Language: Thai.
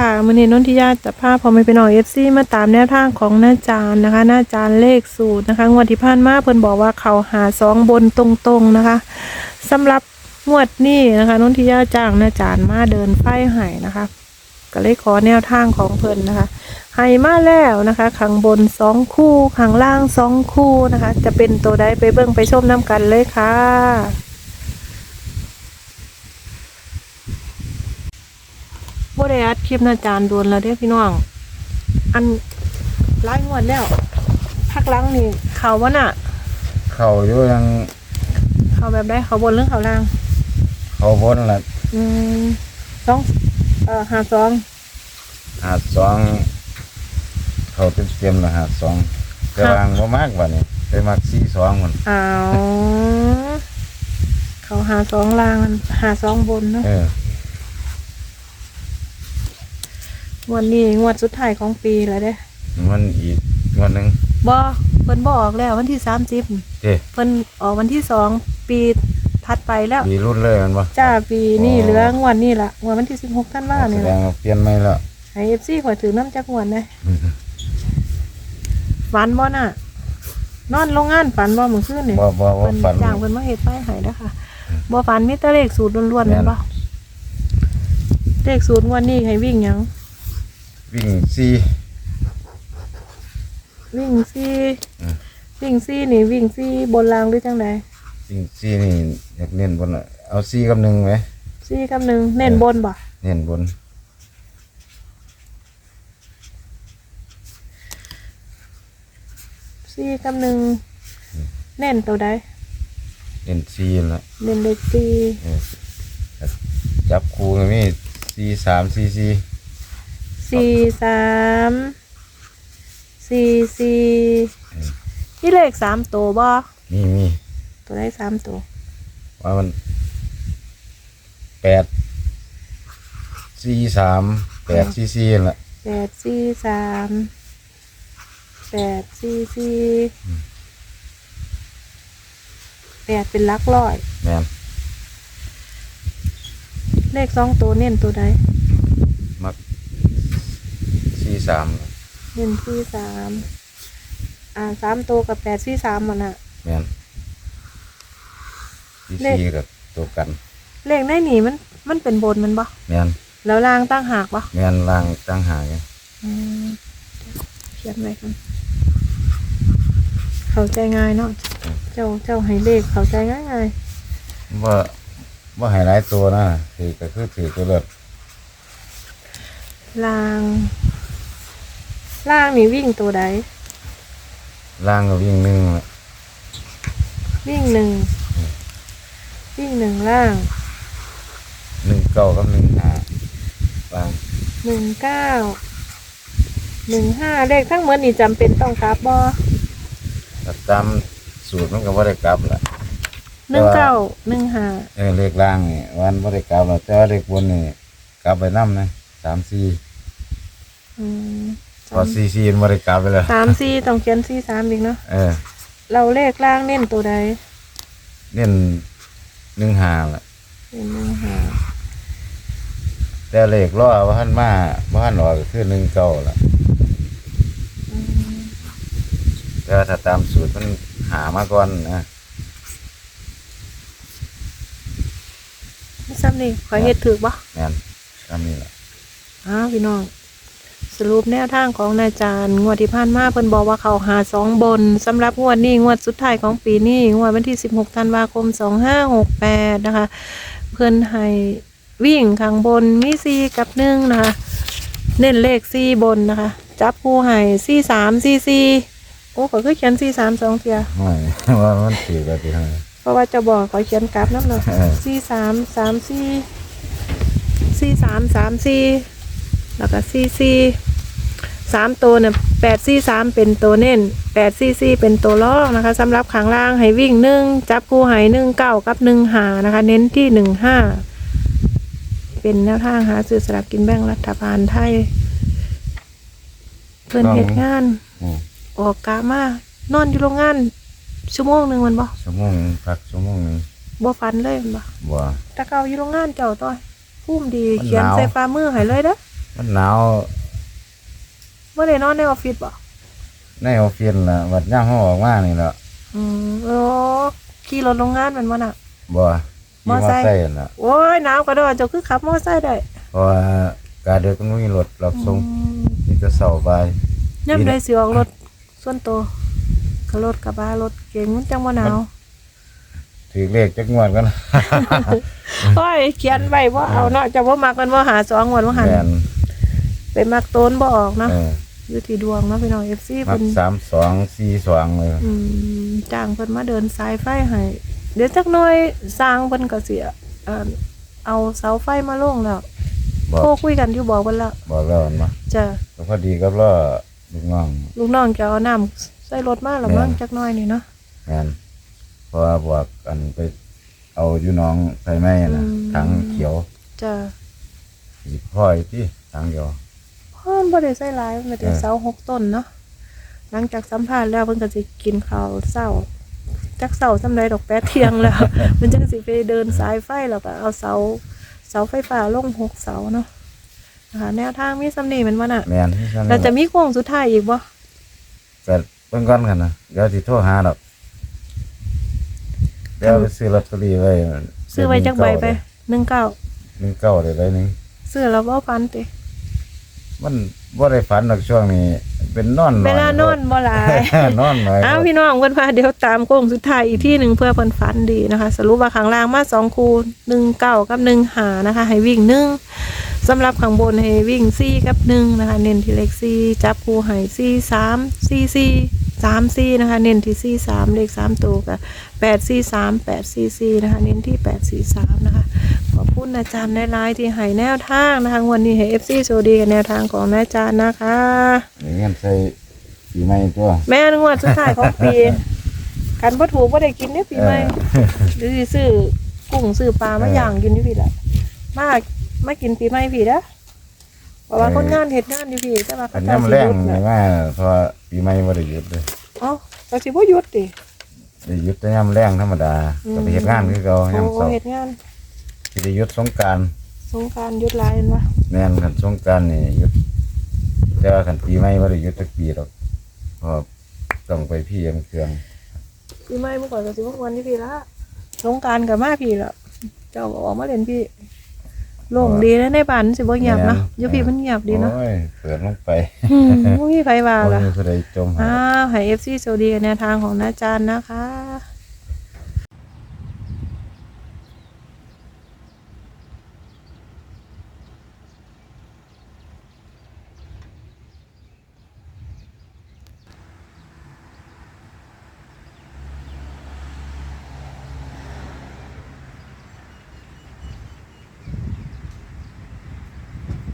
ค่ะมือนี้นนทิยาจะพาพอไม่เป็นอเอฟซีมาตามแนวทางของหน้าจานนะคะ หน้าจานเลขสูตรนะคะ งวดที่ผ่านมาเพิ่นบอกว่าเขาหาสองบนตรงๆนะคะสำหรับงวดนี้นะคะนนทิยาจ้างหน้าจานมาเดินไฟไห้นะคะ ก็เลยขอแนวทางของเพิ่นนะคะให้มาแล้วนะคะข้างบนสองคู่ข้างล่างสองคู่นะคะ จะเป็นตัวใดไปเบิ่งไปชมน้ำกันเลยค่ะ ได้อัดคลิปนะจานโดนแล้วเด้อพี่น้อง อันไล่งวดแล้วพักหลังนี่เขาวะน่ะ เขาอยู่ยังเขาแบบได้เขาบนเรื่องเขาล่าง เขาบนละอืมสองเอ่อหาสองหาดสองเขาเต็มเต็มๆละหาดสองกำลังบ่มากว่านี่ไปมักสี่สองมันอ้าวเขาหาสองล่างหาสองบนเนาะเออ งวดนี้งวดสุดท้ายของปีแล้วเด้มันอีกงวันหนึ่งบ่เพิ่นบออกแล้ววันที่สามสิบเจ้เพิ่นออกวันที่สองปีถัดไปแล้วปีรุ่นเลยมันบ่จ้าปีนี่อ๋อเหลืองวดนี้ละงวดวันที่สิบหกท่านว่าแสนี่ดแหละงว่าเปลี่ยนไม่แล้วไอเอฟซีขอยถือน้ำจักงวดนะฝันบ่น่ะ นอนโรงงานฝันบ่มื้อคืนนี่บ่บ่บ่เพิ่นฝัน จ้างเพิ่นมาเฮ็ดไฟให้เด้อค่ะบ่ฝันมีแต่เลขสูตรล้วนๆแม่แม่นนบ่เลขสูตรงวดนี้ให้วิ่งหยัง วิ่งสี่ วิ่งซี่อืม วิ่งซี่นี่วิ่งซี่บนรางหรือจังใดวิ่งสี่นี่อยากเน้นบนน่ะเอาสี่กับหนึ่งไหม ซี่กับหนึ่งเน้นบนบ่เน้นบนซี่กับหนึ่งเน้นตัวใดเน้นสี่ละเน้นเลขสี่เออจับคู่ก็มีสี่สามสี่สี่ สี่สามสี่สี่นี่เลขสามตัวบ่มีมีตัวได้สามตัวว่ามันแปดสี่สามแปดสี่สี่นั่นละแปดสี่สามแปดสี่สี่แปดเป็นหลักร้อยแม่นเลขสองตัวเน้นตัวใดมัก สี่สามเน้นสี่สามอ่าสามตัวกับแปดสี่สามมันอะแม่นสี่เลข สี่กับตัวกัน เลขในนี่มันมันเป็นบนมันบ่แม่นแล้วล่างตั้งหากบ่แม่นล่างตั้งหากไงอืมเขียนไว้กันเข้าใจง่ายเนาะเจ้าเจ้าให้เลขเข้าใจง่ายง่ายว่าว่าให้หลายตัวนะถือก็คือถือตัวเลือดๆล่าง ล่างนี่วิ่งตัวใด ล่างก็วิ่งหนึ่งละวิ่งหนึ่ง วิ่งหนึ่งล่าง หนึ่งเก้ากับหนึ่งห้าล่างหนึ่งเก้า หนึ่งห้าเลขทั้งหมดนี่จำเป็นต้องกราบบ่แต่ตามสูตรมันก็บ่ได้กลับละหนึ่งเก้าหนึ่งห้าเออเลขล่างนี่วันบ่ได้กลับละแต่ว่าเลขบนนี่กลับไปน้ำนะสามสี่อืม พอสี่สี่มันบ่ได้กลับไปเลยสามสี่ต้องเขียนสี่สามอีกเนาะเออ เราเลขล่างเน้นตัวใดเน้นหนึ่งหาละเป็นหนึ่งห้าแต่เลขล้อว่าท่านมาว่าท่านออกก็คือหนึ่งเก้าละอืมแต่ว่าถ้าตามสูตรมันหามาก่อนนะซ้ำนี่ขอเฮ็ดถือบ่แม่นตามนี้ละอ้าวพี่น้อง สรุปแนวทางของนายจารย์งวดที่ผ่านมาเพิ่นบอกว่าเขาหาสองบนสำหรับงวดนี้งวดสุดท้ายของปีนี้งวดวันที่ 16 ธันวาคม 2568 นะคะ เพิ่นให้วิ่งข้างบนมีสี่กับหนึ่งนะคะ เน้นเลขสี่บนนะคะ จับคู่ให้สี่สามสี่สี่โอ้ขอยคือเขียนสี่สามสองเทียไม่ว่ามันถือกันที่ไหนเพราะว่าจะบอกขอยเขียนกราฟน้ำหนักเออสี่สามสามสี่สี่สามสามสี่ แล้วก็สี่สี่สามตัวเนี่ยแปดสี่สามเป็นตัวเน้นแปดสี่สี่เป็นตัวลอกนะคะสำหรับขางล่างให้วิ่งหนึ่งจับคู่ให้หนึ่งเก้ากับหนึ่งหานะคะ เน้นที่หนึ่งห้าเป็นแนวทางหาซื้อสลากกินแบ่งรัฐบาลไทย เพื่อนเหตุงานอืมออกกามานอนอยู่โรงงาน ชั่วโมงหนึ่งแมันบ่ชั่วโมงหนึ่งพักชั่วโมงหนึ่งบ่ฟันเลยแม่นบ่บ่ ตะเกาอยู่โรงงานเจ้าต้อยพุ่มดีมันเขียนหนาว ใส่ฟ้ามือให้เลยเด้อ มันหนาวบ่ได้นอนในออฟฟิศบ่ในออฟฟิศล่ะวัดย่างห้องออกมานี่ล่ะอืมโอ้ขี่รถโรงงานแมันบ่น่ะ บ่มขี่อมอไซค์ไซค์นั่นล่ะโอ้ยหนาวกระโดดเจ้าคือขับมอไซค์ได้เพราะว่าการเดินก็มีรถรับส่งอืมมีแต่เสาร์บ่ายย่ำได้สิออกรถส่วนตัวก็รถกระบะรถเก๋งมันจังบ่หนาวถือเลขจักงวดกันโอ้ยเขียนไว้บ่เอาเนาะจะบ่มักกันบ่หาสองงวดบ่หัน แม่น ไปมักโตนบ่ออกเนาะเอออยู่ที่ดวงเนาะพี่น้อง FC มัเพิ่กนสามสองสี่สองเลยอืมจ้างเพิ่นมาเดินสายไฟให้เดี๋ยวจักหน่อยสร้างเพิ่นก็สิเอ่อเอาเสาไฟมาลงแล้วบอกโทรคุยกันอยู่บอกเพิ่นแล้วบอกแล้วมันมาจ้ะก็พอดีกับล่อลูกน้องลูกน้องจะเอาน้ำใส่รถมาแล้วมั้งแม่นจักหน่อยนี่เนาะแม่นเพราะว่าบอกอันไปเอาอยู่หน้องไฟไหม้น่ะถังเขียวจ้ะสิพ่อยที่ถังเดียว พ่อบ่ได้ใส่หลายมันแต่เออเสาหกต้นเนาะหลังจากสัมภาษณ์แล้วเพิ่นก็สิกินข้าวเช้าจักเช้าซำใดดอกแป๊ะเที่ยงแล้ว มันจังสิไปเดินสายไฟแล้วก็เอาเสาเสาไฟฟ้าลงหกเสาเนาะนะคะแนวทางมีสำนีแมันบ่น่ะแม่นที่ฉันเราจะมีโค้งสุดท้ายอีกบ่ก็เบิ่งก่อนกันนะเดี๋ยวสิโทรหาดอกเดี๋ยวไปซื้อลอตเตอรี่ไว้ซื้อไว้จักใบไปหนึ่งเก้าหนึ่งเก้าได้ใบหนึงซื้อแล้วบ่ฟันติ มันบ่ได้ฝันดอกช่วงนี้ เป็นนอนหน่เวอยลานอนบ่หลาย นอนหน่อยอ้าวพี่น้องเพิ่นพาเดี๋ยวตามโค้งสุดท้ายอีกที่หนึ่งเพื่อเพิ่นฝันดีนะคะ สรุปว่าข้างล่างมาสองคูหนึ่งเก้ากับหนึ่งหานะคะ ให้วิ่งหนึ่งสำหรับข้างบนให้วิ่งสี่กับหนึ่งนะคะ เน้นที่เลขสี่จับคู่ให้สี่สามสี่สี่สามสี่นะคะ เน้นที่สี่สามเลขสามตัวกับแปดสี่สามแปดสี่สี่นะคะ เน้นที่แปดสี่สามนะคะขอบ คุณอาจารย์ในไลน์ที่ให้แนวทางนะคะวันนี้ให้เอฟซีโชดีกับแนวทางของอาจารย์นะคะ อย่างงั้นใส่ปีใหม่ตัวแม่นงวดสุดท้ายของปีกันบ่ถูกบ่ได้กินเนี่ยปีใหม่หรือสิซื้อกุ้งซื้อปลามาย่างกินอยู่พี่ละมามากินปีใหม่พี่นะเพราะว่าคนงานเฮ็ดงานอยู่พี่แต่ว่าอัเขานเจ้านี้มันสิแรหงยุดเลน่ะยว่าเพราะว่าปีใหม่บ่ได้หยุดเลยเอ้าเขาสิบ่หยุดติได้หยุดแต่ยามแรงธรรมดาอืมก็ไปเฮ็ดงานคือเก่ายามโอ้เช้าเฮ็ดงาน สิได้หยุดสงกรารสงกรารหยุดหลายแม่นบ่แม่นคันสงกรารนี่หยุด แต่ว่าคันปีใหม่บ่ได้หยุดสักปีหรอกเพราะต้องไปพี่ยมเครื่องปีใหม่เมื่อก่อนก็สิบ่ควรอยู่พี่ละสงกรารก็มาพี่ละเจ้าก็ออกมาเล่นพี่โล่งดีแล้วในบ้านสิบ่เงียบเนาะอยู่พี่มันเงียบดีเนาะโอ้ยเปิดลงไปอืมบ่มีไผว่าบ่ล่ะมีผู้ใดจมหาอ้าวให้ FC โซดีกันแนวทางของอาจารย์นะคะ